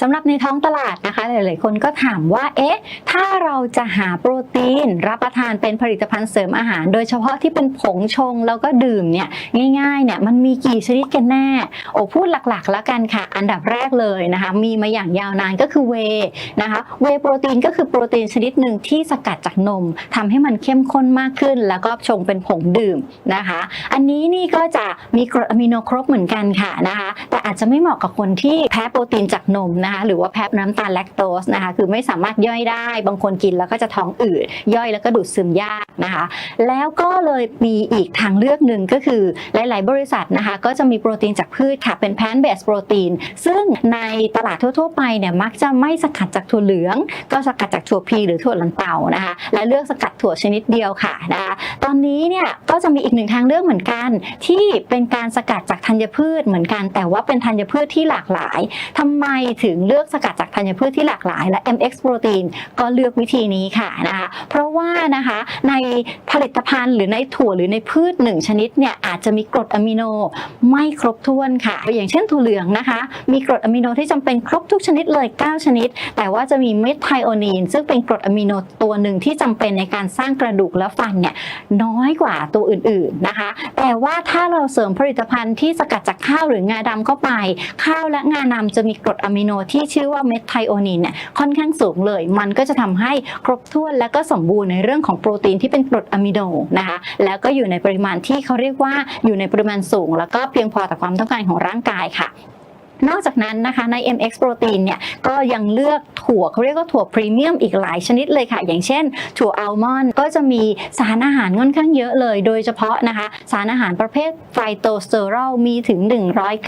สำหรับในท้องตลาดนะคะ หลาย ๆ คนก็ถามว่า เอ๊ะ ถ้าเราจะหาโปรตีน รับประทานเป็นผลิตภัณฑ์เสริมอาหาร โดยเฉพาะที่เป็นผงชงแล้วก็ดื่มเนี่ยง่าย ๆ เนี่ยมันมีกี่ชนิดกันแน่ โอ้พูดหลัก ๆ แล้วกันค่ะ อันดับแรกเลยนะคะ มีมาอย่างยาวนานก็คือเวนะคะ เวโปรตีนก็คือโปรตีนชนิดหนึ่งที่สกัดจากนมทำให้มันเข้มข้นมากขึ้น แล้วก็ชงเป็นผงดื่มนะคะ อันนี้นี่ก็จะมีกรดอะมิโนครบเหมือนกันค่ะนะคะ แต่อาจจะไม่เหมาะกับคนที่แพ้โปรตีนจากนมนะคะหรือว่าแพ้น้ำตาลแลคโตสนะคะคือไม่สามารถย่อยได้ บางคนกินแล้วก็จะท้องอืดย่อยแล้วก็ดูดซึมยาก นะคะแล้วก็เลยมีอีกทางเลือกหนึ่งก็คือหลาย ๆ บริษัทนะคะก็จะมีโปรตีนจากพืชค่ะเป็นแพนเบสโปรตีนซึ่งในตลาดทั่ว ๆ ไปเนี่ยมักจะไม่สกัดจากถั่วเหลือง ก็สกัดจากถั่วพีหรือถั่วลันเตานะคะและเลือกสกัดถั่วชนิดเดียวค่ะนะคะตอนนี้เนี่ยก็จะมีอีกหนึ่งทางเลือกเหมือนกัน ที่เป็นการสกัดจากธัญพืชเหมือนกัน แต่ว่าเป็นธัญพืชที่หลากหลายทำไมถึงเลือกสกัดจากธัญพืชที่หลากหลาย และ MX Protein ก็เลือกวิธีนี้ค่ะนะคะเพราะว่านะคะในผลิตภัณฑ์หรือในถั่วหรือในพืชหนึ่งชนิดเนี่ยอาจจะมีกรดอะมิโนไม่ครบถ้วนค่ะ อย่างเช่นถั่วเหลืองนะคะ มีกรดอะมิโนที่จำเป็นครบทุกชนิดเลย 9 ชนิด แต่ว่าจะมีเมทไทโอนีน ซึ่งเป็นกรดอะมิโนตัวหนึ่งที่จำเป็นในการสร้างกระดูกและฟันเนี่ยน้อยกว่าตัวอื่นๆนะคะ แต่ว่าถ้าเราเสริมผลิตภัณฑ์ที่สกัดจากข้าวหรืองาดำเข้าไป ข้าวและงาดำจะมีกรดอะมิโนที่ชื่อว่าเมทไทโอนีนเนี่ยค่อนข้างสูงเลย มันก็จะทำให้ครบถ้วนและก็สมบูรณ์ในเรื่องของโปรตีนที่เป็นกรดอะมิโนนะคะ แล้วก็อยู่ในปริมาณที่เขาเรียกว่าอยู่ในปริมาณสูง แล้วก็เพียงพอต่อความต้องการของร่างกายค่ะนอกจากนั้นนะคะใน MX โปรตีนเนี่ยก็ยังเลือก ถั่วเขาเรียกว่าถั่วพรีเมียมอีกหลายชนิดเลยค่ะ อย่างเช่น ถั่วอัลมอนด์ก็จะมีสารอาหารค่อนข้างเยอะเลย โดยเฉพาะนะคะ สารอาหารประเภทไฟโตสเตอรอลมีถึง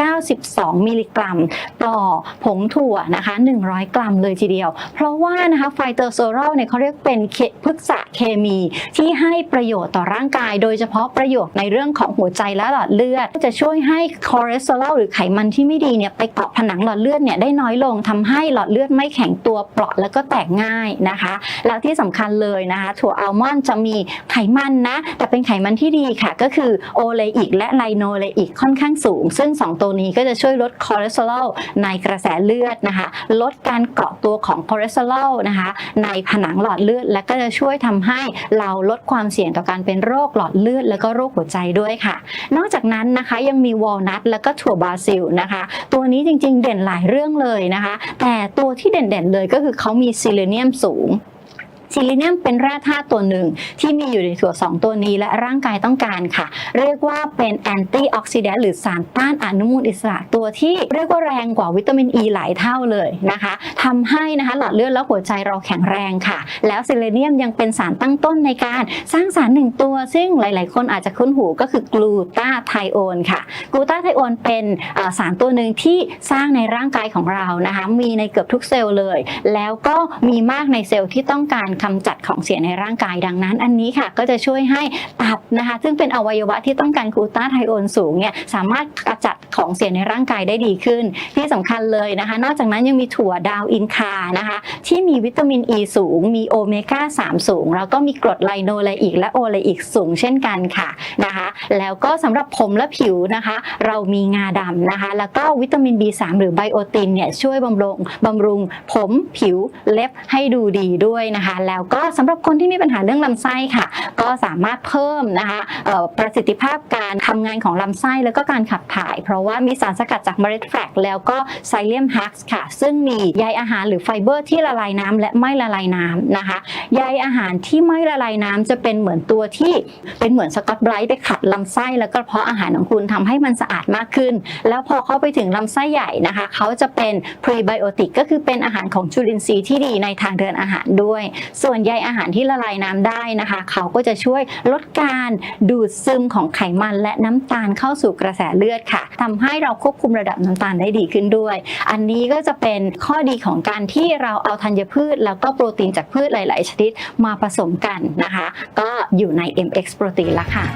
192 มิลลิกรัม ต่อผงถั่วนะคะ 100 กรัมเลยทีเดียว เพราะว่านะคะไฟโตสเตอรอลเนี่ยเขาเรียกเป็นเคพฤกษะเคมีที่ให้ประโยชน์ต่อร่างกาย โดยเฉพาะประโยชน์ในเรื่องของหัวใจและหลอดเลือด จะช่วยให้คอเลสเตอรอลหรือไขมันที่ไม่ดีเนี่ยไปเกาะผนังหลอดเลือดเนี่ยได้น้อยลงทำให้หลอดเลือดไม่แข็งตัวเปราะแล้วก็แตกง่ายนะคะ แล้วที่สำคัญเลยนะคะถั่วอัลมอนด์จะมีไขมันนะ แต่เป็นไขมันที่ดีค่ะ ก็คือโอเลอิกและไลโนเลอิกค่อนข้างสูง ซึ่ง 2 ตัวนี้ก็จะช่วยลดคอเลสเตอรอลในกระแสเลือดนะคะ ลดการเกาะตัวของคอเลสเตอรอลนะคะในผนังหลอดเลือด และก็จะช่วยทำให้เราลดความเสี่ยงต่อการเป็นโรคหลอดเลือด แล้วก็โรคหัวใจด้วยค่ะ นอกจากนั้นนะคะยังมีวอลนัทแล้วก็ถั่วบราซิลนะคะ ตัวนี้จริงๆเด่นหลายเรื่องเลยนะคะ แต่ตัวที่เด่นๆเลยก็คือเขามีซิเลเนียมสูง ซิลิเนียมเป็นแร่ธาตุตัวหนึ่งที่มีอยู่ในถั่วสองตัวนี้และร่างกายต้องการค่ะ เรียกว่าเป็นแอนตี้ออกซิแดนต์หรือสารต้านอนุมูลอิสระตัวที่เรียกว่าแรงกว่าวิตามินอ e ีหลายเท่าเลยนะคะทำให้นะคะหลอดเลือดและหัวใจเราแข็งแรงค่ะ แล้วซิลิเนียมยังเป็นสารตั้งต้นในการสร้างสารหนึ่งตัว ซึ่งหลาย ๆ คนอาจจะคุ้นหูก็คือกลูตาไทโอนค่ะกลูตาไทโอนเป็นสารตัวหนึ่งที่สร้างในร่างกายของเรานะคะมีในเกือบทุกเซลล์เลย แล้วก็มีมากในเซลล์ที่ต้องการค่ะกำจัดของเสียในร่างกายดังนั้น อันนี้ค่ะก็จะช่วยให้ตับนะคะ ซึ่งเป็นอวัยวะที่ต้องการกลูตาไทโอนสูงเนี่ยสามารถกำจัดของเสียในร่างกายได้ดีขึ้น ที่สำคัญเลยนะคะ นอกจากนั้นยังมีถั่วดาวอินคานะคะ ที่มีวิตามินอ e ีสูง มีโอเมก้า3 สูง แล้วก็มีกรดไลโนไลอิกและโอไลอิกสูงเช่นกันค่ะนะคะ แล้วก็สำหรับผมและผิวนะคะ เรามีงาดำนะคะ แล้วก็วิตามิน B3 หรือไบโอตินเนี่ยช่วยบำรุงบำรุงผมผิวเล็บให้ดูดีด้วยนะคะแล้วแล้วก็สำหรับคนที่มีปัญหาเรื่องลำไส้ค่ะ ก็สามารถเพิ่มนะคะประสิทธิภาพการทำงานของลำไส้แล้วก็การขับถ่าย เพราะว่ามีสารสกัดจากเมล็ดแฟลกแล้วก็ไซเลียมฮักส์ค่ะ ซึ่งมีใยอาหารหรือไฟเบอร์ที่ละลายน้ำและไม่ละลายน้ำนะคะใยอาหารที่ไม่ละลายน้ำจะเป็นเหมือนตัวที่เป็นเหมือนสกอตไบรท์ไปขัดลำไส้แล้วก็เพาะอาหารของคุณทำให้มันสะอาดมากขึ้น แล้วพอเข้าไปถึงลำไส้ใหญ่นะคะ เขาจะเป็นพรีไบโอติกก็คือเป็นอาหารของจุลินทรีย์ที่ดีในทางเดินอาหารด้วยส่วนใยอาหารที่ละลายน้ำได้นะคะ เขาก็จะช่วยลดการดูดซึมของไขมันและน้ำตาลเข้าสู่กระแสเลือดค่ะทำให้เราควบคุมระดับน้ำตาลได้ดีขึ้นด้วย อันนี้ก็จะเป็นข้อดีของการที่เราเอาธัญพืช แล้วก็โปรตีนจากพืชหลาย ๆ ชนิดมาผสมกันนะคะ ก็อยู่ใน MX โปรตีนละค่ะ